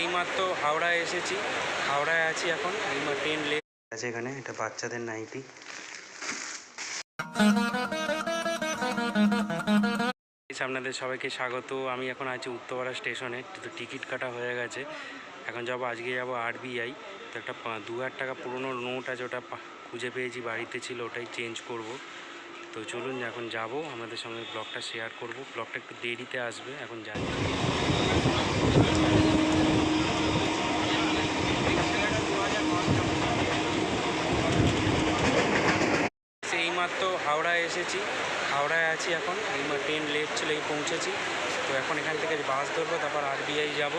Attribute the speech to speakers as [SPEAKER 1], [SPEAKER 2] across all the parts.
[SPEAKER 1] এইমাত্র হাওড়ায় এসেছি। হাওড়ায় আছি এখন এইমাত্র ট্রেন লেট আছে এখানে এটা বাচ্চাদের নাইটি। আপনাদের সবাইকে স্বাগত। আমি এখন আছি উত্তরপাড়া স্টেশনে। তো টিকিট কাটা হয়ে গেছে। এখন যাব আজকে যাব আরবিআই তো একটা দু হাজার টাকা পুরনো নোট আছে ওটা খুঁজে পেয়েছি বাড়িতে ছিল ওটাই চেঞ্জ করব। তো চলুন এখন যাব। আমাদের সঙ্গে ব্লগটা শেয়ার করব। ব্লগটা একটু দেরিতে আসবে এখন যাই এইমাত্র হাওড়ায় এসেছি। হাওড়ায় আছি এখন। এইমাত্র ট্রেন লেট ছিল এই পৌঁছেছি। তো এখন এখান থেকে বাস ধরবো তারপর আরবিআই যাব।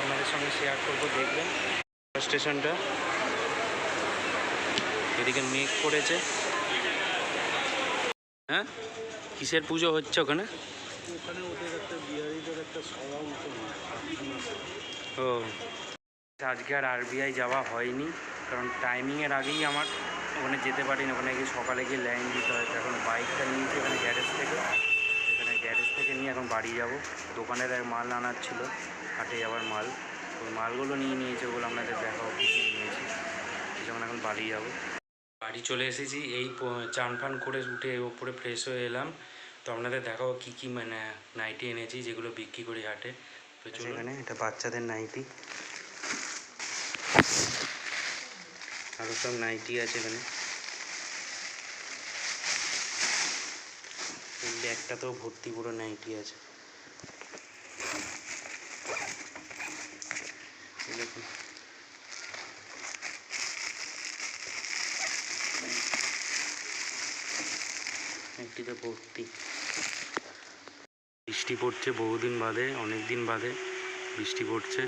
[SPEAKER 1] আপনাদের সঙ্গে শেয়ার করব দেখবেন। স্টেশনটা এদিকে মেঘ করেছে। হ্যাঁ? কিসের পুজো হচ্ছে ওখানে?
[SPEAKER 2] ওখানে ওদের একটা বিহারিদের একটা সভা মতো।
[SPEAKER 1] ও। আজকে আর আরবিআই যাওয়া হয়নি কারণ টাইমিংয়ের আগেই আমার ওখানে যেতে পারিনি ওখানে গিয়ে সকালে গিয়ে লাইন দিতে হয়। তো এখন বাইকটা নিয়েছি এখানে গ্যারেজ থেকে। এখানে গ্যারেজ থেকে নিয়ে এখন বাড়ি যাব। দোকানের এক মাল আনার ছিল হাটে যাওয়ার মাল। ওই মালগুলো নিয়ে নিয়েছে ওগুলো আপনাদের দেখাও নিয়েছি। যখন এখন বাড়ি যাব। বাড়ি চলে এসেছি এই চান ফান করে উঠে ওপরে ফ্রেশ হয়ে এলাম। তো আপনাদের দেখাও কী কী মানে নাইটি এনেছি যেগুলো বিক্রি করি হাটে। তো এখানে এটা বাচ্চাদের নাইটি আরও সব নাইটি আছে এখানে। এই তো ভর্তি পুরো নাইটি আছে। ভর্তি। বৃষ্টি পড়ছে বহুদিন বাদে অনেক দিন বাদে বৃষ্টি পড়ছে।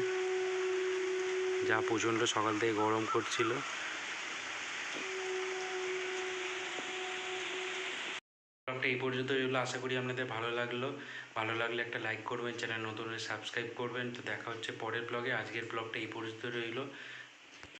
[SPEAKER 1] যা প্রচণ্ড সকাল থেকে গরম করছিল। ব্লগটা এই পর্যন্ত এগুলো আশা করি আপনাদের ভালো লাগল। ভালো লাগলে একটা লাইক করবেন, চ্যানেল নতুন সাবস্ক্রাইব করবেন। তো দেখা হচ্ছে পরের ব্লগে আজকের ব্লগটা এই পর্যন্ত রইল।